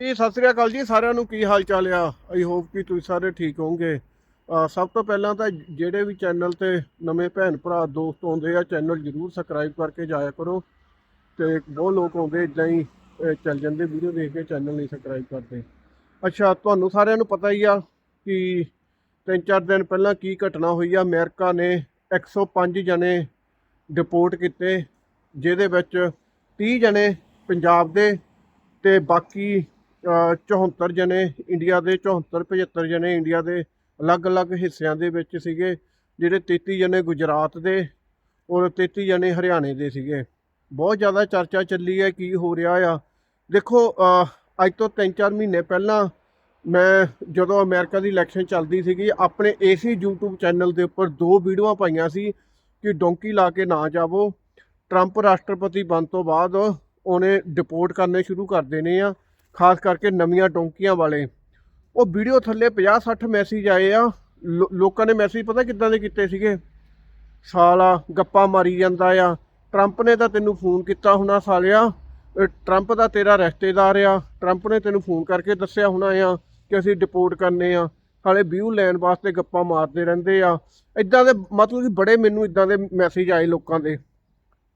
ਜੀ, ਸਤਿ ਸ੍ਰੀ ਅਕਾਲ ਜੀ, ਸਾਰਿਆਂ ਨੂੰ ਕੀ ਹਾਲ ਚਾਲ ਆ? ਆਈ ਹੋਪ ਕਿ ਤੁਸੀਂ ਸਾਰੇ ਠੀਕ ਹੋਵੋਗੇ। ਸਭ ਤੋਂ ਪਹਿਲਾਂ ਤਾਂ ਜਿਹੜੇ ਵੀ ਚੈਨਲ ਤੇ ਨਵੇਂ ਭੈਣ ਭਰਾ, ਦੋਸਤ ਆਉਂਦੇ ਆ ਚੈਨਲ ਜਰੂਰ ਸਬਸਕ੍ਰਾਈਬ ਕਰਕੇ ਜਾਇਆ ਕਰੋ। ਤੇ ਬਹੁਤ ਲੋਕ ਆਉਂਦੇ ਇਦਾਂ ਹੀ ਚੱਲ ਜਾਂਦੇ ਵੀਡੀਓ ਦੇਖ ਕੇ ਚੈਨਲ ਨਹੀਂ ਸਬਸਕ੍ਰਾਈਬ ਕਰਦੇ। ਅੱਛਾ, ਤੁਹਾਨੂੰ ਸਾਰਿਆਂ ਨੂੰ ਪਤਾ ਹੀ ਆ ਕਿ ਤਿੰਨ ਚਾਰ ਦਿਨ ਪਹਿਲਾਂ ਕੀ ਘਟਨਾ ਹੋਈ ਆ। ਅਮਰੀਕਾ ਨੇ 105 ਜਣੇ ਡਿਪੋਰਟ ਕੀਤੇ, ਜਿਹਦੇ ਵਿੱਚ 30 ਜਣੇ ਪੰਜਾਬ ਦੇ ਤੇ ਬਾਕੀ 74 ਜਣੇ ਇੰਡੀਆ ਦੇ 74 75 ਜਣੇ ਇੰਡੀਆ ਦੇ ਅਲੱਗ-ਅਲੱਗ ਹਿੱਸਿਆਂ ਦੇ ਵਿੱਚ ਸੀਗੇ, ਜਿਹੜੇ 33 ਜਣੇ ਗੁਜਰਾਤ ਦੇ ਔਰ 33 ਜਣੇ ਹਰਿਆਣੇ ਦੇ ਸੀਗੇ। ਬਹੁਤ ਜ਼ਿਆਦਾ ਚਰਚਾ ਚੱਲੀ ਹੈ, ਕੀ ਹੋ ਰਿਹਾ ਆ। ਦੇਖੋ ਅੱਜ ਤੋਂ 3-4 ਮਹੀਨੇ ਪਹਿਲਾਂ ਮੈਂ ਜਦੋਂ ਅਮਰੀਕਾ ਦੀ ਇਲੈਕਸ਼ਨ ਚੱਲਦੀ ਸੀਗੀ, ਆਪਣੇ ਏਸੀ YouTube ਚੈਨਲ ਦੇ ਉੱਪਰ ਦੋ ਵੀਡੀਓਆਂ ਪਾਈਆਂ ਸੀ ਕਿ ਡੋਂਕੀ ਲਾ ਕੇ ਨਾ ਜਾਵੋ। ਟਰੰਪ ਰਾਸ਼ਟਰਪਤੀ ਬਣ ਤੋਂ ਬਾਅਦ ਉਹਨੇ ਡਿਪੋਰਟ ਕਰਨੇ ਸ਼ੁਰੂ ਕਰ ਦੇਣੇ ਆ। ਖਾਸ ਕਰਕੇ ਨਵੀਆਂ ਟੋਂਕੀਆਂ ਵਾਲੇ। ਉਹ ਵੀਡੀਓ ਥੱਲੇ 50 60 ਮੈਸੇਜ ਆਏ ਆ। ਲੋ- ਲੋਕਾਂ ਨੇ ਮੈਸੇਜ ਪਤਾ ਕਿੱਦਾਂ ਦੇ ਕੀਤੇ ਸੀਗੇ? ਸਾਲਾ, ਗੱਪਾ ਮਾਰੀ ਜਾਂਦਾ ਆ। ਟਰੰਪ ਨੇ ਤਾਂ ਤੈਨੂੰ ਫੋਨ ਕੀਤਾ ਹੋਣਾ ਸਾਲਿਆ। ਟਰੰਪ ਦਾ ਤੇਰਾ ਰਿਸ਼ਤੇਦਾਰ ਆ। ਟਰੰਪ ਨੇ ਤੈਨੂੰ ਫੋਨ ਕਰਕੇ ਦੱਸਿਆ ਹੋਣਾ ਆ ਕਿ ਅਸੀਂ ਡਿਪੋਰਟ ਕਰਨੇ ਆ। ਹਾਲੇ ਵਿਊ ਲੈਣ ਵਾਸਤੇ ਗੱਪਾਂ ਮਾਰਦੇ ਰਹਿੰਦੇ ਆ। ਇਦਾਂ ਦੇ ਮਤਲਬ ਕਿ ਬੜੇ ਮੈਨੂੰ ਇਦਾਂ ਦੇ ਮੈਸੇਜ ਆਏ ਲੋਕਾਂ ਦੇ।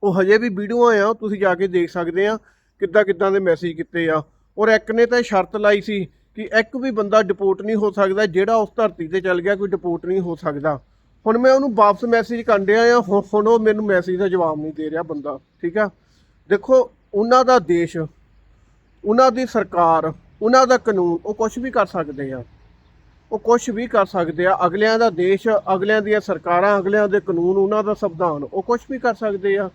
ਉਹ ਹਜੇ ਵੀ ਵੀਡੀਓ ਆ, ਤੁਸੀਂ ਜਾ ਕੇ ਦੇਖ ਸਕਦੇ ਆ ਕਿੱਦਾਂ ਕਿੱਦਾਂ ਦੇ ਮੈਸੇਜ ਕੀਤੇ ਆ। ਔਰ ਇੱਕ ਨੇ ਤਾਂ ਇਹ ਸ਼ਰਤ ਲਾਈ ਸੀ ਕਿ ਇੱਕ ਵੀ ਬੰਦਾ ਡਿਪੋਰਟ ਨਹੀਂ ਹੋ ਸਕਦਾ, ਜਿਹੜਾ ਉਸ ਧਰਤੀ ਤੇ ਚੱਲ ਗਿਆ, ਕੋਈ ਡਿਪੋਰਟ ਨਹੀਂ ਹੋ ਸਕਦਾ। ਹੁਣ ਮੈਂ ਉਹਨੂੰ ਵਾਪਸ ਮੈਸੇਜ ਕਰਨ ਡਿਆ ਆ ਹੁਣ ਹੁਣ ਉਹ ਮੈਨੂੰ ਮੈਸੇਜ ਦਾ ਜਵਾਬ ਨਹੀਂ ਦੇ ਰਿਹਾ ਬੰਦਾ, ਠੀਕ ਆ? ਦੇਖੋ, ਉਹਨਾਂ ਦਾ ਦੇਸ਼, ਉਹਨਾਂ ਦੀ ਸਰਕਾਰ, ਉਹਨਾਂ ਦਾ ਕਾਨੂੰਨ, ਉਹ ਕੁਝ ਵੀ ਕਰ ਸਕਦੇ ਆ। ਉਹ ਕੁਝ ਵੀ ਕਰ ਸਕਦੇ ਆ। ਅਗਲਿਆਂ ਦਾ ਦੇਸ਼, ਅਗਲਿਆਂ ਦੀਆਂ ਸਰਕਾਰਾਂ, ਅਗਲਿਆਂ ਦੇ ਕਾਨੂੰਨ, ਉਹਨਾਂ ਦਾ ਸੰਵਿਧਾਨ, ਉਹ ਕੁਝ ਵੀ ਕਰ ਸਕਦੇ ਆ।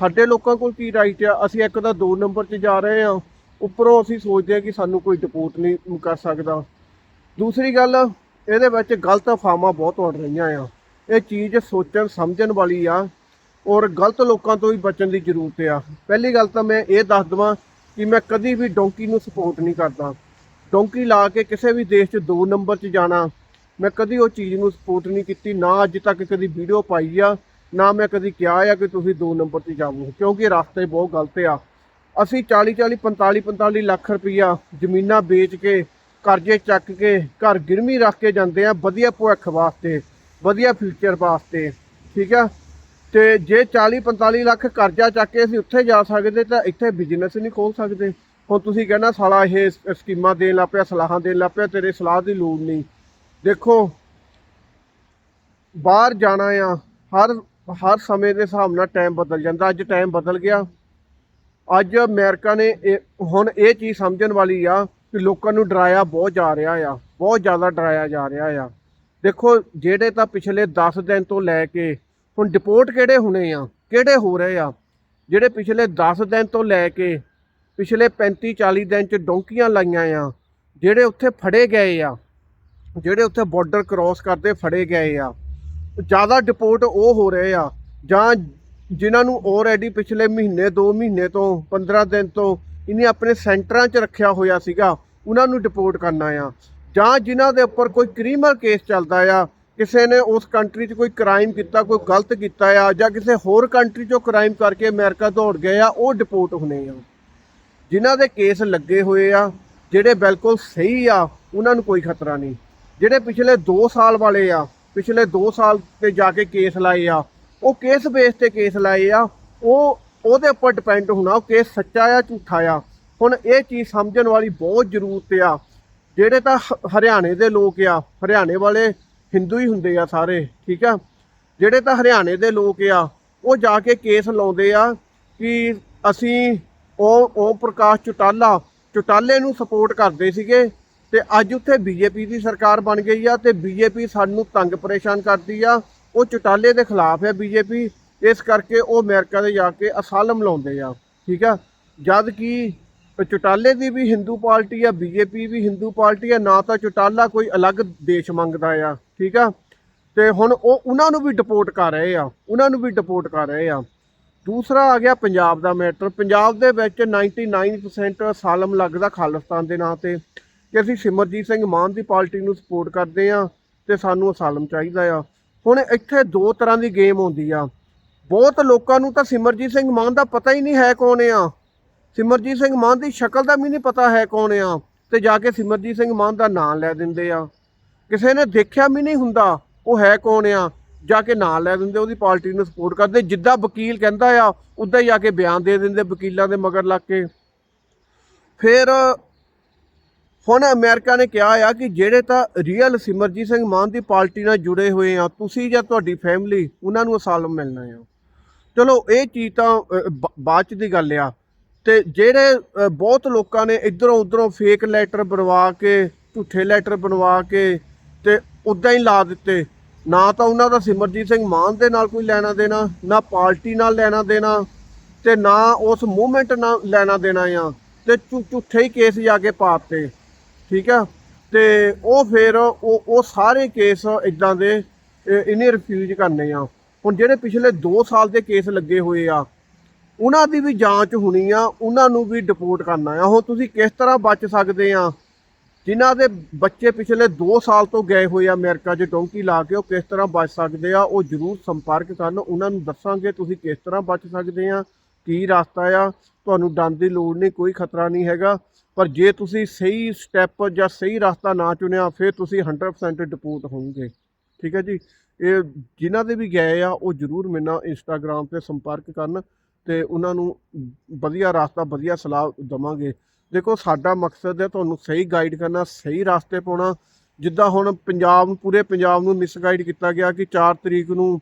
ਸਾਡੇ ਲੋਕਾਂ ਕੋਲ ਕੀ ਰਾਈਟ ਆ? ਅਸੀਂ ਇੱਕ ਤਾਂ ਦੋ ਨੰਬਰ 'ਚ ਜਾ ਰਹੇ ਆ ਉੱਪਰੋਂ ਅਸੀਂ ਸੋਚਦੇ ਹਾਂ ਕਿ ਸਾਨੂੰ ਕੋਈ ਡਿਪੋਰਟ ਨਹੀਂ ਕਰ ਸਕਦਾ। ਦੂਸਰੀ ਗੱਲ, ਇਹਦੇ ਵਿੱਚ ਗਲਤ ਅਫਵਾਹਾਂ ਬਹੁਤ ਉੱਡ ਰਹੀਆਂ ਆ। ਇਹ ਚੀਜ਼ ਸੋਚਣ, ਸਮਝਣ ਵਾਲੀ ਆ ਔਰ ਗਲਤ ਲੋਕਾਂ ਤੋਂ ਵੀ ਬਚਣ ਦੀ ਜ਼ਰੂਰਤ ਆ। ਪਹਿਲੀ ਗੱਲ ਤਾਂ ਮੈਂ ਇਹ ਦੱਸ ਦਵਾਂ ਕਿ ਮੈਂ ਕਦੀ ਵੀ ਡੋਂਕੀ ਨੂੰ ਸਪੋਰਟ ਨਹੀਂ ਕਰਦਾ। ਡੋਂਕੀ ਲਾ ਕੇ ਕਿਸੇ ਵੀ ਦੇਸ਼ 'ਚ ਦੋ ਨੰਬਰ 'ਚ ਜਾਣਾ, ਮੈਂ ਕਦੀ ਉਹ ਚੀਜ਼ ਨੂੰ ਸਪੋਰਟ ਨਹੀਂ ਕੀਤੀ, ਨਾ ਅੱਜ ਤੱਕ ਕਦੀ ਵੀਡੀਓ ਪਾਈ ਆ, ਨਾ ਮੈਂ ਕਦੀ ਕਿਹਾ ਆ ਕਿ ਤੁਸੀਂ ਦੋ ਨੰਬਰ 'ਤੇ ਜਾਵੋ, ਕਿਉਂਕਿ ਰਸਤੇ ਬਹੁਤ ਗਲਤ ਆ। ਅਸੀਂ 40 40 45 45 ਲੱਖ ਰੁਪਈਆ ਜ਼ਮੀਨਾਂ ਵੇਚ ਕੇ, ਕਰਜ਼ੇ ਚੱਕ ਕੇ, ਘਰ ਗਿਰਮੀ ਰੱਖ ਕੇ ਜਾਂਦੇ ਆ ਵਧੀਆ ਭਵਿੱਖ ਵਾਸਤੇ, ਵਧੀਆ ਫਿਊਚਰ ਵਾਸਤੇ, ਠੀਕ ਆ? ਤੇ ਜੇ 40 45 ਲੱਖ ਕਰਜ਼ਾ ਚੱਕ ਕੇ ਅਸੀਂ ਉੱਥੇ ਜਾ ਸਕਦੇ ਤਾਂ ਇੱਥੇ ਬਿਜ਼ਨਸ ਨਹੀਂ ਖੋਲ ਸਕਦੇ। ਹੁਣ ਤੁਸੀਂ ਕਹਿੰਦਾ ਸਾਲਾ ਇਹ ਸਕੀਮਾਂ ਦੇਣ ਲੱਗ ਪਿਆ, ਸਲਾਹਾਂ ਦੇਣ ਲੱਗ ਪਿਆ, ਤੇਰੇ ਸਲਾਹ ਦੀ ਲੋੜ ਨਹੀਂ। ਦੇਖੋ, ਬਾਹਰ ਜਾਣਾ ਆ, ਹਰ ਹਰ ਸਮੇਂ ਦੇ ਹਿਸਾਬ ਨਾਲ ਟਾਈਮ ਬਦਲ ਜਾਂਦਾ। ਅੱਜ ਟਾਈਮ ਬਦਲ ਗਿਆ। ਅੱਜ ਅਮਰੀਕਾ ਨੇ ਇਹ- ਹੁਣ ਇਹ ਚੀਜ਼ ਸਮਝਣ ਵਾਲੀ ਆ ਕਿ ਲੋਕਾਂ ਨੂੰ ਡਰਾਇਆ ਬਹੁਤ ਜਾ ਰਿਹਾ ਆ, ਬਹੁਤ ਜ਼ਿਆਦਾ ਡਰਾਇਆ ਜਾ ਰਿਹਾ ਆ। ਦੇਖੋ, ਜਿਹੜੇ ਤਾਂ ਪਿਛਲੇ 10 ਦਿਨ ਤੋਂ ਲੈ ਕੇ ਹੁਣ ਡਿਪੋਰਟ ਕਿਹੜੇ ਹੋਣੇ ਆ, ਕਿਹੜੇ ਹੋ ਰਹੇ ਆ? ਜਿਹੜੇ ਪਿਛਲੇ 10 ਦਿਨ ਤੋਂ ਲੈ ਕੇ ਪਿਛਲੇ 35 40 ਦਿਨ ਚ ਡੋਂਕੀਆਂ ਲਾਈਆਂ ਆ, ਜਿਹੜੇ ਉੱਥੇ ਫੜੇ ਗਏ ਆ, ਜਿਹੜੇ ਉੱਥੇ ਬਾਰਡਰ ਕ੍ਰਾਸ ਕਰਦੇ ਫੜੇ ਗਏ ਆ, ਜ਼ਿਆਦਾ ਡਿਪੋਰਟ ਉਹ ਹੋ ਰਹੇ ਆ, ਜਾਂ ਜਿਨ੍ਹਾਂ ਨੂੰ ਆਲਰੇਡੀ ਪਿਛਲੇ ਮਹੀਨੇ 2 ਮਹੀਨੇ ਤੋਂ 15 ਦਿਨ ਤੋਂ ਇਹਨੇ ਆਪਣੇ ਸੈਂਟਰਾਂ 'ਚ ਰੱਖਿਆ ਹੋਇਆ ਸੀਗਾ, ਉਹਨਾਂ ਨੂੰ ਡਿਪੋਰਟ ਕਰਨਾ ਆ। ਜਾਂ ਜਿਨ੍ਹਾਂ ਦੇ ਉੱਪਰ ਕੋਈ ਕ੍ਰਿਮੀਨਲ ਕੇਸ ਚੱਲਦਾ ਆ, ਕਿਸੇ ਨੇ ਉਸ ਕੰਟਰੀ 'ਚ ਕੋਈ ਕ੍ਰਾਈਮ ਕੀਤਾ, ਕੋਈ ਗਲਤ ਕੀਤਾ ਆ, ਜਾਂ ਕਿਸੇ ਹੋਰ ਕੰਟਰੀ 'ਚੋਂ ਕ੍ਰਾਈਮ ਕਰਕੇ ਅਮਰੀਕਾ ਦੌੜ ਗਏ ਆ, ਉਹ ਡਿਪੋਰਟ ਹੋਣੇ ਆ। ਜਿਨ੍ਹਾਂ ਦੇ ਕੇਸ ਲੱਗੇ ਹੋਏ ਆ, ਜਿਹੜੇ ਬਿਲਕੁਲ ਸਹੀ ਆ, ਉਹਨਾਂ ਨੂੰ ਕੋਈ ਖਤਰਾ ਨਹੀਂ। ਜਿਹੜੇ ਪਿਛਲੇ 2 ਸਾਲ ਵਾਲੇ ਆ, ਪਿਛਲੇ 2 ਸਾਲ ਤੇ ਜਾ ਕੇ ਕੇਸ ਲਾਏ ਆ ਉਹ ਕੇਸ ਬੇਸ ਤੇ ਕੇਸ ਲਾਏ ਆ? ਉਹ, ਉਹਦੇ ਉੱਪਰ ਡਿਪੈਂਡ ਹੋਣਾ ਉਹ ਕੇਸ ਸੱਚਾ ਆ, ਝੂਠਾ ਆ। ਹੁਣ ਇਹ ਚੀਜ਼ ਸਮਝਣ ਵਾਲੀ ਬਹੁਤ ਜ਼ਰੂਰਤ ਆ। ਜਿਹੜੇ ਤਾਂ ਹ- ਹਰਿਆਣੇ ਦੇ ਲੋਕ ਆ, ਹਰਿਆਣੇ ਵਾਲੇ ਹਿੰਦੂ ਹੀ ਹੁੰਦੇ ਆ ਸਾਰੇ, ਠੀਕ ਆ? ਜਿਹੜੇ ਤਾਂ ਹਰਿਆਣੇ ਦੇ ਲੋਕ ਆ, ਉਹ ਜਾ ਕੇ ਕੇਸ ਲਾਉਂਦੇ ਆ ਕਿ ਅਸੀਂ ਉਹ ਓਮ ਪ੍ਰਕਾਸ਼ ਚੁਟਾਲਾ, ਚੁਟਾਲੇ ਨੂੰ ਸਪੋਰਟ ਕਰਦੇ ਸੀਗੇ ਤੇ ਅੱਜ ਉੱਥੇ ਬੀਜੇਪੀ ਦੀ ਸਰਕਾਰ ਬਣ ਗਈ ਆ ਤੇ ਬੀਜੇਪੀ ਸਾਨੂੰ ਤੰਗ ਪਰੇਸ਼ਾਨ ਕਰਦੀ ਆ। ਉਹ ਚੁਟਾਲੇ ਦੇ ਖਿਲਾਫ ਹੈ ਬੀਜੇਪੀ। ਇਸ ਕਰਕੇ ਉਹ ਅਮਰੀਕਾ ਦੇ ਜਾ ਕੇ ਅਸਾਲਮ ਲਾਉਂਦੇ ਆ, ਠੀਕ ਆ? ਜਦ ਕਿ ਚੁਟਾਲੇ ਦੀ ਵੀ ਹਿੰਦੂ ਪਾਰਟੀ ਆ, ਬੀਜੇਪੀ ਵੀ ਹਿੰਦੂ ਪਾਰਟੀ ਆ, ਨਾ ਤਾਂ ਚੁਟਾਲਾ ਕੋਈ ਅਲੱਗ ਦੇਸ਼ ਮੰਗਦਾ ਆ, ਠੀਕ ਆ? ਤੇ ਹੁਣ ਉਹ ਉਹਨਾਂ ਨੂੰ ਵੀ ਡਿਪੋਰਟ ਕਰ ਰਹੇ ਆ, ਉਹਨਾਂ ਨੂੰ ਵੀ ਡਿਪੋਰਟ ਕਰ ਰਹੇ ਆ। ਦੂਸਰਾ ਆ ਗਿਆ ਪੰਜਾਬ ਦਾ ਮੈਟਰ ਪੰਜਾਬ ਦੇ ਵਿੱਚ 99% ਸਾਲਮ ਲੱਗਦਾ ਖਾਲਿਸਤਾਨ ਦੇ ਨਾਂ ਤੇ। ਕਿ ਅਸੀਂ ਸਿਮਰਜੀਤ ਸਿੰਘ ਮਾਨ ਦੀ ਪਾਰਟੀ ਨੂੰ ਸਪੋਰਟ ਕਰਦੇ ਆ ਤੇ ਸਾਨੂੰ ਅਸਾਲਮ ਚਾਹੀਦਾ ਆ। ਹੁਣ ਇੱਥੇ ਦੋ ਤਰ੍ਹਾਂ ਦੀ ਗੇਮ ਹੁੰਦੀ ਆ। ਬਹੁਤ ਲੋਕਾਂ ਨੂੰ ਤਾਂ ਸਿਮਰਜੀਤ ਸਿੰਘ ਮਾਨ ਦਾ ਪਤਾ ਹੀ ਨਹੀਂ ਹੈ ਕੌਣ ਆ। ਸਿਮਰਜੀਤ ਸਿੰਘ ਮਾਨ ਦੀ ਸ਼ਕਲ ਦਾ ਵੀ ਨਹੀਂ ਪਤਾ ਹੈ ਕੌਣ ਆ ਤੇ ਜਾ ਕੇ ਸਿਮਰਜੀਤ ਸਿੰਘ ਮਾਨ ਦਾ ਨਾਂ ਲੈ ਦਿੰਦੇ ਆ। ਕਿਸੇ ਨੇ ਦੇਖਿਆ ਵੀ ਨਹੀਂ ਹੁੰਦਾ ਉਹ ਹੈ ਕੌਣ ਆ। ਜਾ ਕੇ ਨਾਂ ਲੈ ਦਿੰਦੇ, ਉਹਦੀ ਪਾਰਟੀ ਨੂੰ ਸਪੋਰਟ ਕਰਦੇ। ਜਿੱਦਾਂ ਵਕੀਲ ਕਹਿੰਦਾ ਆ, ਉਦਾਂ ਹੀ ਜਾ ਕੇ ਬਿਆਨ ਦੇ ਦਿੰਦੇ ਵਕੀਲਾਂ ਦੇ ਮਗਰ ਲੱਗ ਕੇ। ਫਿਰ ਹੁਣ ਅਮਰੀਕਾ ਨੇ ਕਿਹਾ ਆ ਕਿ ਜਿਹੜੇ ਤਾਂ ਰੀਅਲ ਸਿਮਰਜੀਤ ਸਿੰਘ ਮਾਨ ਦੀ ਪਾਰਟੀ ਨਾਲ ਜੁੜੇ ਹੋਏ ਆ, ਤੁਸੀਂ ਜਾਂ ਤੁਹਾਡੀ ਫੈਮਿਲੀ ਉਹਨਾਂ ਨੂੰ ਅਸਾਲਮ ਮਿਲਣਾ ਆ। ਚਲੋ, ਇਹ ਚੀਜ਼ ਤਾਂ ਬਾਅਦ ਚ ਦੀ ਗੱਲ ਆ। ਤੇ ਜਿਹੜੇ ਬਹੁਤ ਲੋਕਾਂ ਨੇ ਇਧਰੋਂ ਉਧਰੋਂ ਫੇਕ ਲੈਟਰ ਬਣਵਾ ਕੇ, ਝੂਠੇ ਲੈਟਰ ਬਣਵਾ ਕੇ, ਤੇ ਉਦਾਂ ਹੀ ਲਾ ਦਿੱਤੇ। ਨਾ ਤਾਂ ਉਹਨਾਂ ਦਾ ਸਿਮਰਜੀਤ ਸਿੰਘ ਮਾਨ ਦੇ ਨਾਲ ਕੋਈ ਲੈਣਾ ਦੇਣਾ, ਨਾ ਪਾਰਟੀ ਨਾਲ ਲੈਣਾ ਦੇਣਾ, ਤੇ ਨਾ ਉਸ ਮੂਵਮੈਂਟ ਨਾਲ ਲੈਣਾ ਦੇਣਾ ਆ, ਤੇ ਝੂ- ਝੂਠੇ ਹੀ ਕੇਸ ਜਾ ਕੇ ਪਾਤੇ ਠੀਕ ਆ? ਤੇ ਉਹ ਫਿਰ ਉਹ ਉਹ ਸਾਰੇ ਕੇਸ ਇਦਾਂ ਦੇ ਇਹ- ਇਹਨੇ ਰਿਫਿਊਜ਼ ਕਰਨੇ ਆ। ਹੁਣ ਜਿਹੜੇ ਪਿਛਲੇ 2 ਸਾਲ ਦੇ ਕੇਸ ਲੱਗੇ ਹੋਏ ਆ, ਉਹਨਾਂ ਦੀ ਵੀ ਜਾਂਚ ਹੋਣੀ ਆ, ਉਹਨਾਂ ਨੂੰ ਵੀ ਡਿਪੋਰਟ ਕਰਨਾ ਆ। ਹੁਣ ਤੁਸੀਂ ਕਿਸ ਤਰ੍ਹਾਂ ਬਚ ਸਕਦੇ ਆ? ਜਿਨ੍ਹਾਂ ਦੇ ਬੱਚੇ ਪਿਛਲੇ 2 ਸਾਲ ਤੋਂ ਗਏ ਹੋਏ ਆ ਅਮਰੀਕਾ 'ਚ, ਡੋਂਕੀ ਲਾ ਕੇ ਉਹ ਕਿਸ ਤਰ੍ਹਾਂ ਬਚ ਸਕਦੇ ਆ? ਉਹ ਜਰੂਰ ਸੰਪਰਕ ਕਰਨ। ਉਹਨਾਂ ਨੂੰ ਦੱਸਾਂਗੇ ਤੁਸੀਂ ਕਿਸ ਤਰ੍ਹਾਂ ਬਚ ਸਕਦੇ ਆ, ਕੀ ਰਸਤਾ ਆ। ਤੁਹਾਨੂੰ ਡਰ ਦੀ ਲੋੜ ਨਹੀਂ, ਕੋਈ ਖਤਰਾ ਨਹੀਂ ਹੈਗਾ। ਪਰ ਜੇ ਤੁਸੀਂ ਸਹੀ ਸਟੈਪ ਜਾਂ ਸਹੀ ਰਸਤਾ ਨਾ ਚੁਣਿਆ, ਫਿਰ ਤੁਸੀਂ 100% ਡਿਪੋਰਟ ਹੋਵੋਗੇ। ਠੀਕ ਹੈ ਜੀ? ਇਹ ਜਿਨ੍ਹਾਂ ਦੇ ਵੀ ਗਏ ਆ, ਉਹ ਜਰੂਰ ਮੇਰੇ ਨਾਲ ਇੰਸਟਾਗ੍ਰam ਤੇ ਸੰਪਰਕ ਕਰਨ ਤੇ ਉਹਨਾਂ ਨੂੰ ਵਧੀਆ ਰਸਤਾ, ਵਧੀਆ ਸਲਾਹ ਦਵਾਂਗੇ। ਦੇਖੋ, ਸਾਡਾ ਮਕਸਦ ਹੈ ਤੁਹਾਨੂੰ ਸਹੀ ਗਾਈਡ ਕਰਨਾ, ਸਹੀ ਰਸਤੇ ਪਾਉਣਾ। ਜਿੱਦਾਂ ਹੁਣ ਪੰਜਾਬ ਨੂੰ ਪੂਰੇ ਪੰਜਾਬ ਨੂੰ ਮਿਸਗਾਈਡ ਕੀਤਾ ਗਿਆ ਕਿ 4 ਤਰੀਕ ਨੂੰ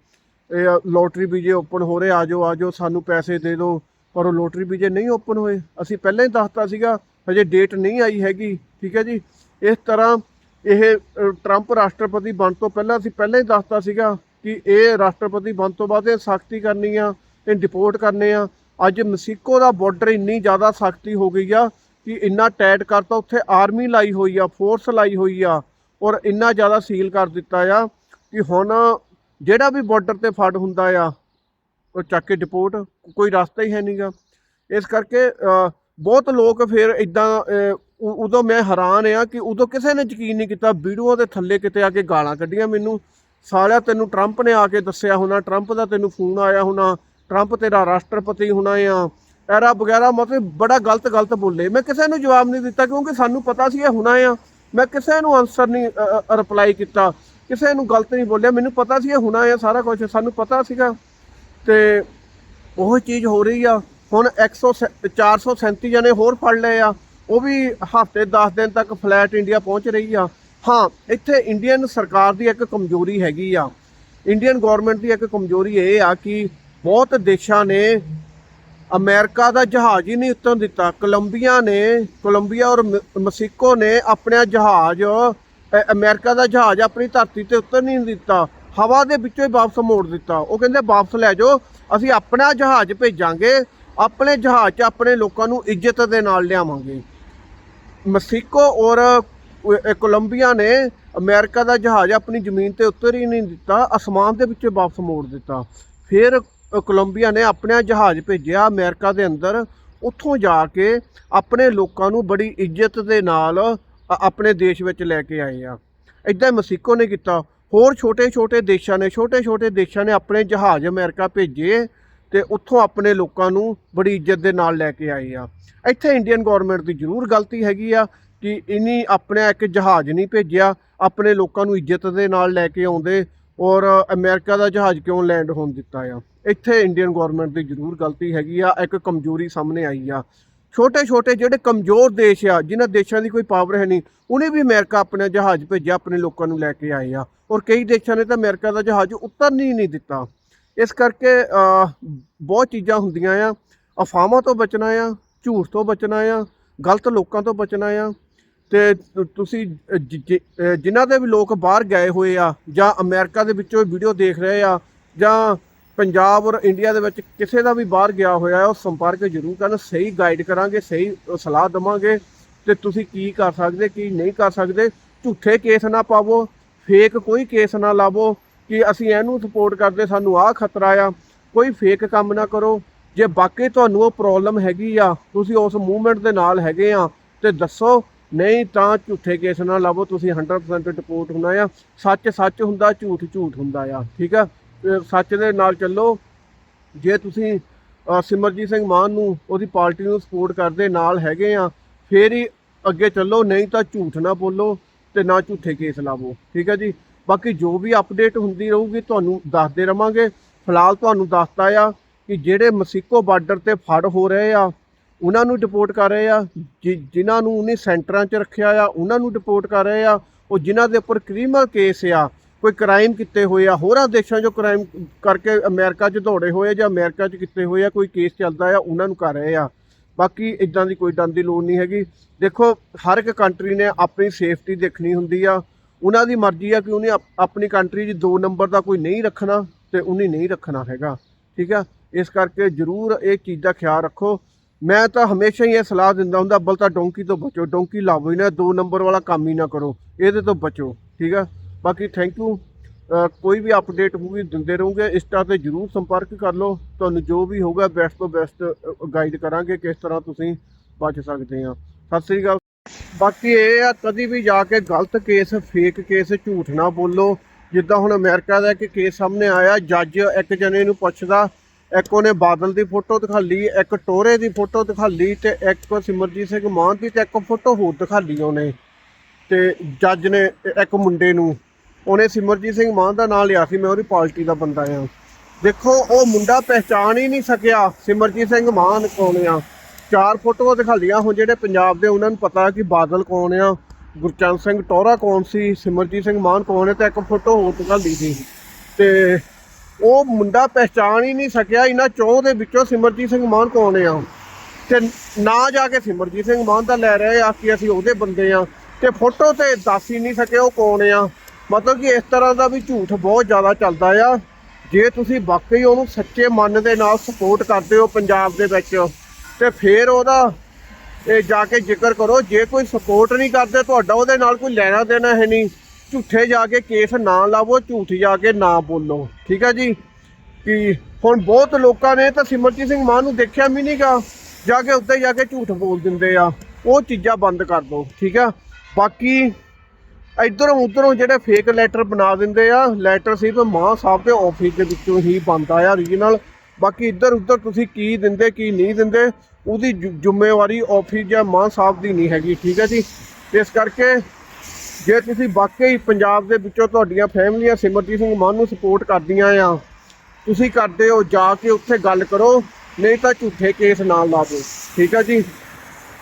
ਇਹ ਲੋਟਰੀ ਵੀਜ਼ੇ ਓਪਨ ਹੋ ਰਹੇ ਆਜੋ ਆਜੋ ਸਾਨੂੰ ਪੈਸੇ ਦੇ ਦਿਓ, ਪਰ ਉਹ ਲੋਟਰੀ ਵੀਜ਼ੇ ਨਹੀਂ ਓਪਨ ਹੋਏ। ਅਸੀਂ ਪਹਿਲਾਂ ਹੀ ਦੱਸਤਾ ਸੀਗਾ ਹਜੇ ਡੇਟ ਨਹੀਂ ਆਈ ਹੈਗੀ, ਠੀਕ ਹੈ ਜੀ। ਇਸ ਤਰ੍ਹਾਂ ਇਹ ਟਰੰਪ ਰਾਸ਼ਟਰਪਤੀ ਬਣ ਤੋਂ ਪਹਿਲਾਂ ਅਸੀਂ ਪਹਿਲਾਂ ਹੀ ਦੱਸਤਾ ਸੀਗਾ ਕਿ ਇਹ ਰਾਸ਼ਟਰਪਤੀ ਬਣ ਤੋਂ ਬਾਅਦ ਇਹ ਸਖਤੀ ਕਰਨੀ ਆ, ਇਹ ਡਿਪੋਰਟ ਕਰਨੇ ਆ। ਅੱਜ ਮੈਕਸੀਕੋ ਦਾ ਬਾਰਡਰ ਇੰਨੀ ਜ਼ਿਆਦਾ ਸਖਤੀ ਹੋ ਗਈ ਆ ਕਿ ਇੰਨਾ ਟਾਈਟ ਕਰਤਾ, ਉੱਥੇ ਆਰਮੀ ਲਾਈ ਹੋਈ ਆ ਫੋਰਸ ਲਾਈ ਹੋਈ ਆ ਔਰ ਇੰਨਾ ਜ਼ਿਆਦਾ ਸੀਲ ਕਰ ਦਿੱਤਾ ਆ ਕਿ ਹੁਣ ਜਿਹੜਾ ਵੀ ਬਾਰਡਰ ਤੇ ਫੜ ਹੁੰਦਾ ਆ, ਉਹ ਚੱਕ ਕੇ ਡਿਪੋਰਟ ਕੋਈ ਰਸਤਾ ਹੀ ਹੈ ਨਹੀਂਗਾ ਇਸ ਕਰਕੇ ਬਹੁਤ ਲੋਕ ਫਿਰ ਇਦਾਂ ਉਦੋਂ ਮੈਂ ਹੈਰਾਨ ਆ ਕਿ ਉਦੋਂ ਕਿਸੇ ਨੇ ਯਕੀਨ ਨਹੀਂ ਕੀਤਾ, ਵੀਡੀਓ ਦੇ ਥੱਲੇ ਕਿਤੇ ਆ ਕੇ ਗਾਲਾਂ ਕੱਢੀਆਂ ਮੈਨੂੰ। ਸਾਲਿਆ ਤੈਨੂੰ ਟਰੰਪ ਨੇ ਆ ਕੇ ਦੱਸਿਆ ਹੋਣਾ ਟਰੰਪ ਦਾ ਤੈਨੂੰ ਫੋਨ ਆਇਆ ਹੋਣਾ ਟਰੰਪ ਤੇਰਾ ਰਾਸ਼ਟਰਪਤੀ ਹੋਣਾ ਆ। ਐਰਾ ਵਗੈਰਾ ਮਤਲਬ ਬੜਾ ਗਲਤ ਗਲਤ ਬੋਲੇ। ਮੈਂ ਕਿਸੇ ਨੂੰ ਜਵਾਬ ਨਹੀਂ ਦਿੱਤਾ ਕਿਉਂਕਿ ਸਾਨੂੰ ਪਤਾ ਸੀ ਇਹ ਹੋਣਾ ਆ। ਮੈਂ ਕਿਸੇ ਨੂੰ ਆਨਸਰ ਨਹੀਂ ਰਿਪਲਾਈ ਕੀਤਾ। ਕਿਸੇ ਨੂੰ ਗਲਤ ਨਹੀਂ ਬੋਲਿਆ। ਮੈਨੂੰ ਪਤਾ ਸੀ ਇਹ ਹੋਣਾ ਆ, ਸਾਰਾ ਕੁਝ ਸਾਨੂੰ ਪਤਾ ਸੀਗਾ। ਤੇ ਉਹ ਚੀਜ਼ ਹੋ ਰਹੀ ਆ। ਹੁਣ 100 437 ਜਣੇ ਹੋਰ ਫੜ ਲਏ ਆ। ਉਹ ਵੀ ਹਫ਼ਤੇ 10 ਦਿਨ ਤੱਕ ਫਲੈਟ ਇੰਡੀਆ ਪਹੁੰਚ ਰਹੀ ਆ। ਹਾਂ ਇੱਥੇ ਇੰਡੀਅਨ ਸਰਕਾਰ ਦੀ ਇੱਕ ਕਮਜ਼ੋਰੀ ਹੈਗੀ ਆ। ਇੰਡੀਅਨ ਗਵਰਨਮੈਂਟ ਦੀ ਇੱਕ ਕਮਜ਼ੋਰੀ ਇਹ ਆ ਕਿ ਬਹੁਤ ਦੇਸ਼ਾਂ ਨੇ ਅਮਰੀਕਾ ਦਾ ਜਹਾਜ਼ ਹੀ ਨਹੀਂ ਉਤਰਨ ਦਿੱਤਾ। ਕੋਲੰਬੀਆ ਨੇ ਕੋਲੰਬੀਆ ਔਰ ਮ- ਮਸੀਕੋ ਨੇ ਆਪਣੇ ਜਹਾਜ਼ ਅ, ਅਮਰੀਕਾ ਦਾ ਜਹਾਜ਼ ਆਪਣੀ ਧਰਤੀ ਤੇ ਉਤਰ ਨਹੀਂ ਦਿੱਤਾ। ਹਵਾ ਦੇ ਵਿੱਚੋਂ ਹੀ ਵਾਪਸ ਮੋੜ ਦਿੱਤਾ। ਉਹ ਕਹਿੰਦੇ ਵਾਪਸ ਲੈ ਜਾਓ ਅਸੀਂ ਆਪਣਾ ਜਹਾਜ਼ ਭੇਜਾਂਗੇ ਆਪਣੇ ਜਹਾਜ਼ 'ਚ ਆਪਣੇ ਲੋਕਾਂ ਨੂੰ ਇੱਜ਼ਤ ਦੇ ਨਾਲ ਲਿਆਵਾਂਗੇ। ਮਸੀਕੋ ਔਰ ਕੋਲੰਬੀਆ ਨੇ ਅਮਰੀਕਾ ਦਾ ਜਹਾਜ਼ ਆਪਣੀ ਜ਼ਮੀਨ ਤੇ ਉੱਤਰ ਹੀ ਨਹੀਂ ਦਿੱਤਾ, ਅਸਮਾਨ ਦੇ ਵਿੱਚੋਂ ਵਾਪਸ ਮੋੜ ਦਿੱਤਾ। ਫਿਰ ਕੋਲੰਬੀਆ ਨੇ ਆਪਣਾ ਜਹਾਜ਼ ਭੇਜਿਆ ਅਮਰੀਕਾ ਦੇ ਅੰਦਰ। ਉੱਥੋਂ ਜਾ ਕੇ ਆਪਣੇ ਲੋਕਾਂ ਨੂੰ ਬੜੀ ਇੱਜ਼ਤ ਦੇ ਨਾਲ ਆਪਣੇ ਦੇਸ਼ ਵਿੱਚ ਲੈ ਕੇ ਆਏ ਆ। ਇਦਾਂ ਮਸੀਕੋ ਨੇ ਕੀਤਾ। ਹੋਰ ਛੋਟੇ-ਛੋਟੇ ਦੇਸ਼ਾਂ ਨੇ, ਛੋਟੇ-ਛੋਟੇ ਦੇਸ਼ਾਂ ਨੇ ਆਪਣੇ ਜਹਾਜ਼ ਅਮਰੀਕਾ ਭੇਜੇ। ਤੇ ਉੱਥੋਂ ਆਪਣੇ ਲੋਕਾਂ ਨੂੰ ਬੜੀ ਇੱਜ਼ਤ ਦੇ ਨਾਲ ਲੈ ਕੇ ਆਏ ਆ। ਇੱਥੇ ਇੰਡੀਅਨ ਗਵਰਨਮੈਂਟ ਦੀ ਜ਼ਰੂਰ ਗਲਤੀ ਹੈਗੀ ਆ ਕਿ ਇਨੀ ਆਪਣਾ ਇੱਕ ਜਹਾਜ਼ ਨਹੀਂ ਭੇਜਿਆ, ਆਪਣੇ ਲੋਕਾਂ ਨੂੰ ਇੱਜ਼ਤ ਦੇ ਨਾਲ ਲੈ ਕੇ ਆਉਂਦੇ ਔਰ ਅਮਰੀਕਾ ਦਾ ਜਹਾਜ਼ ਕਿਉਂ ਲੈਂਡ ਹੋਣ ਦਿੱਤਾ ਆ। ਇੱਥੇ ਇੰਡੀਅਨ ਗਵਰਨਮੈਂਟ ਦੀ ਜ਼ਰੂਰ ਗਲਤੀ ਹੈਗੀ ਆ, ਇੱਕ ਕਮਜ਼ੋਰੀ ਸਾਹਮਣੇ ਆਈ ਆ। ਛੋਟੇ ਛੋਟੇ ਜਿਹੜੇ ਕਮਜ਼ੋਰ ਦੇਸ਼ ਆ, ਜਿਨ੍ਹਾਂ ਦੇਸ਼ਾਂ ਦੀ ਕੋਈ ਪਾਵਰ ਹੈ ਨਹੀਂ, ਉਹਨੇ ਵੀ ਅਮਰੀਕਾ ਆਪਣਾ ਜਹਾਜ਼ ਭੇਜਿਆ, ਆਪਣੇ ਲੋਕਾਂ ਨੂੰ ਲੈ ਕੇ ਆਏ ਆ। ਔਰ ਕਈ ਦੇਸ਼ਾਂ ਨੇ ਤਾਂ ਅਮਰੀਕਾ ਦਾ ਜਹਾਜ਼ ਉਤਰਨ ਹੀ ਨਹੀਂ ਦਿੱਤਾ। ਇਸ ਕਰਕੇ ਬਹੁਤ ਚੀਜ਼ਾਂ ਹੁੰਦੀਆਂ ਆ। ਅਫਵਾਹਾਂ ਤੋਂ ਬਚਣਾ ਆ ਝੂਠ ਤੋਂ ਬਚਣਾ ਆ ਗਲਤ ਲੋਕਾਂ ਤੋਂ ਬਚਣਾ ਆ। ਤੇ ਤੁਸੀਂ ਅ, ਜਿਨ੍ਹਾਂ ਦੇ ਵੀ ਲੋਕ ਬਾਹਰ ਗਏ ਹੋਏ ਆ ਜਾਂ ਅਮਰੀਕਾ ਦੇ ਵਿੱਚੋਂ ਵੀਡੀਓ ਦੇਖ ਰਹੇ ਆ ਜਾਂ ਪੰਜਾਬ ਔਰ ਇੰਡੀਆ ਦੇ ਵਿੱਚ ਕਿਸੇ ਦਾ ਵੀ ਬਾਹਰ ਗਿਆ ਹੋਇਆ ਉਹ ਸੰਪਰਕ ਜ਼ਰੂਰ ਕਰਨ ਸਹੀ ਗਾਈਡ ਕਰਾਂਗੇ ਸਹੀ ਸਲਾਹ ਦਵਾਂਗੇ। ਤੇ ਤੁਸੀਂ ਕੀ ਕਰ ਸਕਦੇ ਕੀ ਨਹੀਂ ਕਰ ਸਕਦੇ ਝੂਠੇ ਕੇਸ ਨਾ ਪਾਵੋ ਫੇਕ ਕੋਈ ਕੇਸ ਨਾ ਲਾਵੋ। ਕਿ ਅਸੀਂ ਇਹਨੂੰ ਸਪੋਰਟ ਕਰਦੇ, ਸਾਨੂੰ ਆਹ ਖਤਰਾ ਆ। ਕੋਈ ਫੇਕ ਕੰਮ ਨਾ ਕਰੋ। ਜੇ ਬਾਕੀ ਤੁਹਾਨੂੰ ਉਹ ਪ੍ਰੋਬਲਮ ਹੈਗੀ ਆ, ਤੁਸੀਂ ਉਸ ਮੂਵਮੈਂਟ ਦੇ ਨਾਲ ਹੈਗੇ ਆ, ਤੇ ਦੱਸੋ। ਨਹੀਂ ਤਾਂ ਝੂਠੇ ਕੇਸ ਨਾ ਲਾਵੋ, ਤੁਸੀਂ 100% ਰਿਪੋਰਟ ਹੋਣਾ ਆ। ਸੱਚ ਸੱਚ ਹੁੰਦਾ ਝੂਠ ਝੂਠ ਹੁੰਦਾ ਆ, ਠੀਕ ਆ? ਸੱਚ ਦੇ ਨਾਲ ਚੱਲੋ। ਜੇ ਤੁਸੀਂ ਸਿਮਰਜੀਤ ਸਿੰਘ ਮਾਨ ਨੂੰ ਉਹਦੀ ਪਾਰਟੀ ਨੂੰ ਸਪੋਰਟ ਕਰਦੇ, ਨਾਲ ਹੈਗੇ ਆ, ਫੇਰ ਹੀ ਅੱਗੇ ਚੱਲੋ। ਨਹੀਂ ਤਾਂ ਝੂਠ ਨਾ ਬੋਲੋ ਤੇ ਨਾ ਝੂਠੇ ਕੇਸ ਲਾਵੋ, ਠੀਕ ਹੈ ਜੀ? ਬਾਕੀ ਜੋ ਵੀ ਅਪਡੇਟ ਹੁੰਦੀ ਰਹੂਗੀ ਤੁਹਾਨੂੰ ਦੱਸਦੇ ਰਵਾਂਗੇ। ਫਿਲਹਾਲ ਤੁਹਾਨੂੰ ਦੱਸਤਾ ਆ ਕਿ ਜਿਹੜੇ ਮਸੀਕੋ ਬਾਰਡਰ ਤੇ ਫੜ ਹੋ ਰਹੇ ਆ, ਉਹਨਾਂ ਨੂੰ ਡਿਪੋਰਟ ਕਰ ਰਹੇ ਆ, ਜਿ- ਜਿਨ੍ਹਾਂ ਨੂੰ ਉਹਨੇ ਸੈਂਟਰਾਂ 'ਚ ਰੱਖਿਆ ਆ, ਉਹਨਾਂ ਨੂੰ ਡਿਪੋਰਟ ਕਰ ਰਹੇ ਆ, ਉਹ ਜਿਨ੍ਹਾਂ ਦੇ ਉੱਪਰ ਕ੍ਰਿਮੀਨਲ ਕੇਸ ਆ, ਕੋਈ ਕ੍ਰਾਈਮ ਕੀਤੇ ਹੋਏ ਆ, ਹੋਰਾਂ ਦੇਸ਼ਾਂ 'ਚੋਂ ਕ੍ਰਾਈਮ ਕਰਕੇ ਅਮਰੀਕਾ 'ਚ ਦੌੜੇ ਹੋਏ ਜਾਂ ਅਮਰੀਕਾ 'ਚ ਕੀਤੇ ਹੋਏ ਆ, ਕੋਈ ਕੇਸ ਚੱਲਦਾ ਆ, ਉਹਨਾਂ ਨੂੰ ਕਰ ਰਹੇ ਆ। ਬਾਕੀ ਇਦਾਂ ਦੀ ਕੋਈ ਡਰ ਦੀ ਲੋੜ ਨਹੀਂ ਹੈਗੀ। ਦੇਖੋ, ਹਰ ਇੱਕ ਕੰਟਰੀ ਨੇ ਆਪਣੀ ਸੇਫਟੀ ਦੇਖਣੀ ਹੁੰਦੀ ਆ। ਉਹਨਾਂ ਦੀ ਮਰਜ਼ੀ ਆ ਕਿ ਉਹਨੇ ਆਪਣੀ ਕੰਟਰੀ 'ਚ ਦੋ ਨੰਬਰ ਦਾ ਕੋਈ ਨਹੀਂ ਰੱਖਣਾ ਤੇ ਉਹਨੇ ਨਹੀਂ ਰੱਖਣਾ ਹੈਗਾ। ਠੀਕ ਆ? ਇਸ ਕਰਕੇ ਜ਼ਰੂਰ ਇਹ ਚੀਜ਼ ਦਾ ਖਿਆਲ ਰੱਖੋ। ਮੈਂ ਤਾਂ ਹਮੇਸ਼ਾ ਹੀ ਇਹ ਸਲਾਹ ਦਿੰਦਾ ਹੁੰਦਾ ਅੱਬਲ ਤਾਂ ਡੋਂਕੀ ਤੋਂ ਬਚੋ, ਡੋਂਕੀ ਲਾਵੋ ਹੀ ਨਾ ਦੋ ਨੰਬਰ ਵਾਲਾ ਕੰਮ ਹੀ ਨਾ ਕਰੋ, ਇਹਦੇ ਤੋਂ ਬਚੋ। ਠੀਕ ਆ? ਬਾਕੀ ਥੈਂਕ ਯੂ ਕੋਈ ਵੀ ਅਪਡੇਟ ਹੋਊਗੀ ਦਿੰਦੇ ਰਹੋਗੇ, ਇੰਸਟਾ ਤੇ ਜਰੂਰ ਸੰਪਰਕ ਕਰ ਲਓ। ਤੁਹਾਨੂੰ ਜੋ ਵੀ ਹੋਊਗਾ ਬੈਸਟ ਤੋਂ ਬੈਸਟ ਗਾਈਡ ਕਰਾਂਗੇ ਕਿਸ ਤਰ੍ਹਾਂ ਤੁਸੀਂ ਬਚ ਸਕਦੇ ਆ। ਸਤਿ ਸ੍ਰੀ ਅਕਾਲ। ਬਾਕੀ ਇਹ ਆ, ਕਦੀ ਵੀ ਜਾ ਕੇ ਗਲਤ ਕੇਸ ਫੇਕ ਕੇਸ ਝੂਠ ਨਾ ਬੋਲੋ। ਜਿੱਦਾਂ ਹੁਣ ਅਮਰੀਕਾ ਦਾ ਇੱਕ ਕੇਸ ਸਾਹਮਣੇ ਆਇਆ, ਜੱਜ ਇੱਕ ਜਣੇ ਨੂੰ ਪੁੱਛਦਾ, ਇੱਕ ਉਹਨੇ ਬਾਦਲ ਦੀ ਫੋਟੋ ਦਿਖਾਲੀ, ਇੱਕ ਟੋਰੇ ਦੀ ਫੋਟੋ ਦਿਖਾਲੀ ਤੇ ਇੱਕ ਸਿਮਰਜੀਤ ਸਿੰਘ ਮਾਨ ਦੀ ਤੇ ਇੱਕ ਫੋਟੋ ਹੋਰ ਦਿਖਾਲੀ ਉਹਨੇ। ਤੇ ਜੱਜ ਨੇ ਇੱਕ ਮੁੰਡੇ ਨੂੰ, ਉਹਨੇ ਸਿਮਰਜੀਤ ਸਿੰਘ ਮਾਨ ਦਾ ਨਾਮ ਲਿਆ ਸੀ, ਮੈਂ ਉਹਦੀ ਪਾਰਟੀ ਦਾ ਬੰਦਾ ਆ। ਦੇਖੋ, ਉਹ ਮੁੰਡਾ ਪਹਿਚਾਣ ਹੀ ਨਹੀਂ ਸਕਿਆ, ਸਿਮਰਜੀਤ ਸਿੰਘ ਮਾਨ ਕੌਣ ਆ? ਚਾਰ ਫੋਟੋਆਂ ਦਿਖਾਲੀਆਂ। ਹੁਣ ਜਿਹੜੇ ਪੰਜਾਬ ਦੇ, ਉਹਨਾਂ ਨੂੰ ਪਤਾ ਕਿ ਬਾਦਲ ਕੌਣ ਆ, ਗੁਰਚਰਨ ਸਿੰਘ ਟੋਰਾ ਕੌਣ ਸੀ, ਸਿਮਰਜੀਤ ਸਿੰਘ ਮਾਨ ਕੌਣ ਹੈ ਤੇ ਇੱਕ ਫੋਟੋ ਹੋਰ ਦਿਖਾਲੀ ਸੀ। ਤੇ ਉਹ ਮੁੰਡਾ ਪਹਿਚਾਣ ਹੀ ਨਹੀਂ ਸਕਿਆ, ਇਹਨਾਂ ਚੌਂ ਦੇ ਵਿੱਚੋਂ ਸਿਮਰਜੀਤ ਸਿੰਘ ਮਾਨ ਕੌਣ ਆ। ਤੇ ਨਾ ਜਾ ਕੇ ਸਿਮਰਜੀਤ ਸਿੰਘ ਮਾਨ ਦਾ ਲੈ ਰਹੇ ਆ ਕਿ ਅਸੀਂ ਉਹਦੇ ਬੰਦੇ ਆ। ਤੇ ਫੋਟੋ ਤੇ ਦੱਸ ਹੀ ਨਹੀਂ ਸਕੇ ਉਹ ਕੌਣ ਆ। ਮਤਲਬ ਕਿ ਇਸ ਤਰ੍ਹਾਂ ਦਾ ਵੀ ਝੂਠ ਬਹੁਤ ਜ਼ਿਆਦਾ ਚੱਲਦਾ ਆ। ਜੇ ਤੁਸੀਂ ਵਾਕਈ ਉਹਨੂੰ ਸੱਚੇ ਮਨ ਦੇ ਨਾਲ ਸਪੋਰਟ ਕਰਦੇ ਹੋ ਪੰਜਾਬ ਦੇ ਵਿੱਚ ਤੇ ਫੇਰ ਉਹਦਾ ਇਹ ਜਾ ਕੇ ਜ਼ਿਕਰ ਕਰੋ, ਜੇ ਕੋਈ ਸਪੋਰਟ ਨਹੀਂ ਕਰਦੇ, ਤੁਹਾਡਾ ਉਹਦੇ ਨਾਲ ਕੋਈ ਲੈਣਾ ਦੇਣਾ ਹੈ ਨਹੀਂ। ਝੂਠੇ ਜਾ ਕੇ ਕੇਸ ਨਾ ਲਾਵੋ, ਝੂਠ ਜਾ ਕੇ ਨਾ ਬੋਲੋ। ਠੀਕ ਹੈ ਜੀ? ਕਿ ਹੁਣ ਬਹੁਤ ਲੋਕਾਂ ਨੇ ਤਾਂ ਸਿਮਰਜੀਤ ਸਿੰਘ ਮਾਨ ਨੂੰ ਦੇਖਿਆ ਵੀ ਨਹੀਂਗਾ ਜਾ ਕੇ ਉੱਤੇ ਜਾ ਕੇ ਝੂਠ ਬੋਲ ਦਿੰਦੇ ਆ। ਉਹ ਚੀਜ਼ਾਂ ਬੰਦ ਕਰ ਦਿਓ ਠੀਕ ਆ? ਬਾਕੀ ਇਧਰੋਂ ਉਧਰੋਂ ਜਿਹੜੇ ਫੇਕ ਲੈਟਰ ਬਣਾ ਦਿੰਦੇ ਆ ਲੈਟਰ ਸਿਰਫ ਮਾਂ ਸਾਹਿਬ ਦੇ ਆਫਿਸ ਦੇ ਵਿੱਚੋਂ ਹੀ ਬਣਦਾ ਆ ਓਰੀਜਨਲ ਬਾਕੀ ਇੱਧਰ ਉੱਧਰ ਤੁਸੀਂ ਕੀ ਦਿੰਦੇ, ਕੀ ਨਹੀਂ ਦਿੰਦੇ, ਉਹਦੀ ਜ਼ਿ- ਜ਼ਿੰਮੇਵਾਰੀ ਆਫਿਸ ਜਾਂ ਮਾਨ ਸਾਹਿਬ ਦੀ ਨਹੀਂ ਹੈਗੀ, ਠੀਕ ਹੈ ਜੀ? ਇਸ ਕਰਕੇ ਜੇ ਤੁਸੀਂ ਵਾਕਈ ਪੰਜਾਬ ਦੇ ਵਿੱਚੋਂ ਤੁਹਾਡੀਆਂ ਫੈਮਲੀਆਂ ਸਿਮਰਜੀਤ ਸਿੰਘ ਮਾਨ ਨੂੰ ਸਪੋਰਟ ਕਰਦੀਆਂ ਆ, ਤੁਸੀਂ ਕਰਦੇ ਹੋ, ਜਾ ਕੇ ਉੱਥੇ ਗੱਲ ਕਰੋ, ਨਹੀਂ ਤਾਂ ਝੂਠੇ ਕੇਸ ਨਾਲ ਲਾ ਦਿਓ, ਠੀਕ ਹੈ ਜੀ?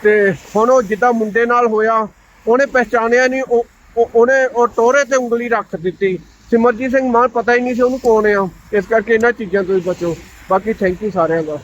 ਤੇ ਹੁਣ ਉਹ ਜਿੱਦਾਂ ਮੁੰਡੇ ਨਾਲ ਹੋਇਆ, ਉਹਨੇ ਪਹਿਚਾਣਿਆ ਨਹੀਂ, ਉਹ ਉਹਨੇ ਉਹ ਟੋਰੇ ਤੇ ਉਂਗਲੀ ਰੱਖ ਦਿੱਤੀ। ਸਿਮਰਜੀਤ ਸਿੰਘ ਮਾਨ ਪਤਾ ਹੀ ਨਹੀਂ ਸੀ ਉਹਨੂੰ ਕੌਣ ਆ, ਇਸ ਕਰਕੇ ਇਹਨਾਂ ਚੀਜ਼ਾਂ ਤੋਂ ਹੀ ਬਚੋ। ਬਾਕੀ ਥੈਂਕ ਯੂ ਸਾਰਿਆਂ ਦਾ।